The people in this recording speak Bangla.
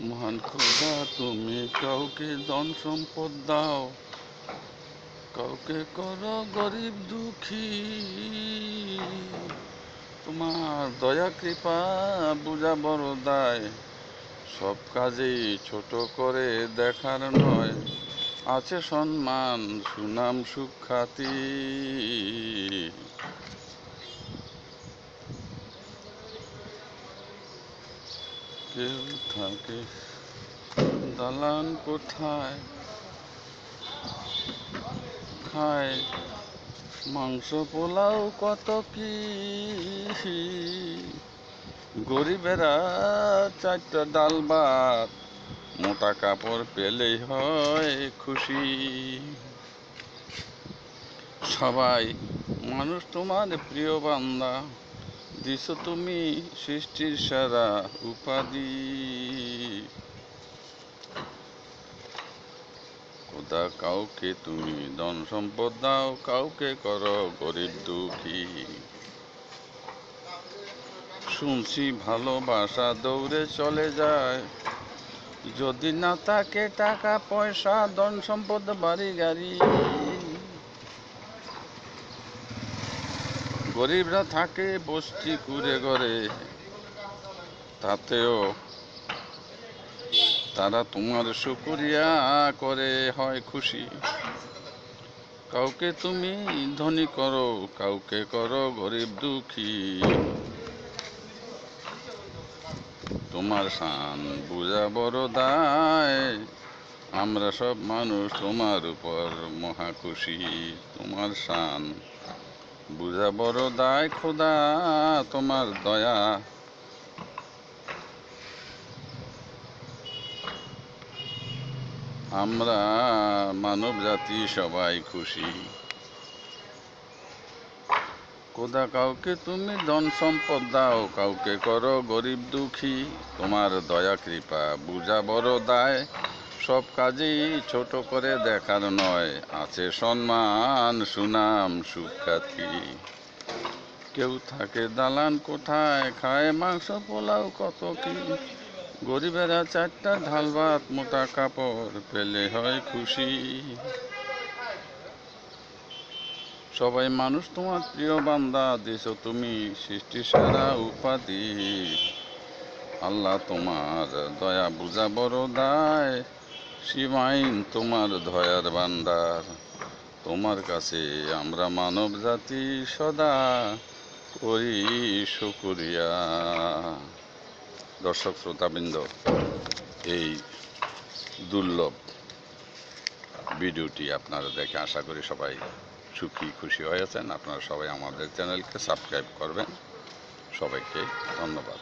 মহান খোদা, তুমি কাউকে ধন সম্পদ দাও, কাউকে করো গরিব দুঃখী। তোমার দয়া, কৃপা, বুঝা বড় দায়, সব কাজেই ছোট করে দেখার নয়, আছে সম্মান, সুনাম, সুখ্যাতি। কেউ থাকে। দালান কোথায়? খায়। মাংস পোলাও কত কি? গরিবেরা চারটা ডাল ভাত, মোটা কাপড় পেলেই হয় খুশি। সবাই, মানুষ তোমার প্রিয় বান্দা। দিছ তুমি সৃষ্টির সারা উপাধি। খোদা, কাউকে তুমি ধন সম্পদ দাও, কাউকে কর গরিব দুঃখী। শুনছি ভালোবাসা দৌড়ে চলে যায়। যদি না থাকে টাকা, পয়সা, ধন সম্পদ, বাড়ি গাড়ি। গরিবরা থাকে, বস্তি কুড়ে ঘরে। তাতেও তারা তোমার শুকরিয়া করে, হয় খুশি। কাউকে তুমি ধনী করো, কাউকে করো গরিব দুঃখী। তোমার শান বুঝা বড় দায়, আমরা সব মানুষ তোমার উপর মহা খুশি তোমার শান বুঝা বড় দায় খোদা, তোমার দয়া। আমরা মানব জাতি সবাই খুশি। খোদা, কাউকে তুমি ধন সম্পদ দাও, কাউকে করো গরিব দুঃখী। তোমার দয়া, কৃপা, বুঝা বড় দায়। সব কাজেই ছোট করে দেখার নয়। আছে সম্মান, সুনাম, সুখ্যাতি। কেউ থাকে দালান কোথায় খায় মাংস, পোলাও, কত কি। গরিবেরা চারটা ঢাল ভাত, মোটা কাপড় পেলে হয় খুশি। সবাই মানুষ তোমার প্রিয় বান্দা, দিছো তুমি সৃষ্টি সারা উপাধি। আল্লাহ তোমার দয়া বুঝা বড় দায়। সীমাইন তোমার ধয়ার বান্দার তোমার কাছে আমরা মানব জাতি সদা করি শুকুরিয়া। দর্শক শ্রোতাবৃন্দ, এই দুর্লভ ভিডিওটি আপনারা দেখে আশা করি সবাই সুখী, খুশি হয়েছেন। আপনারা সবাই আমাদের চ্যানেলকে সাবস্ক্রাইব করবেন। সবাইকে ধন্যবাদ।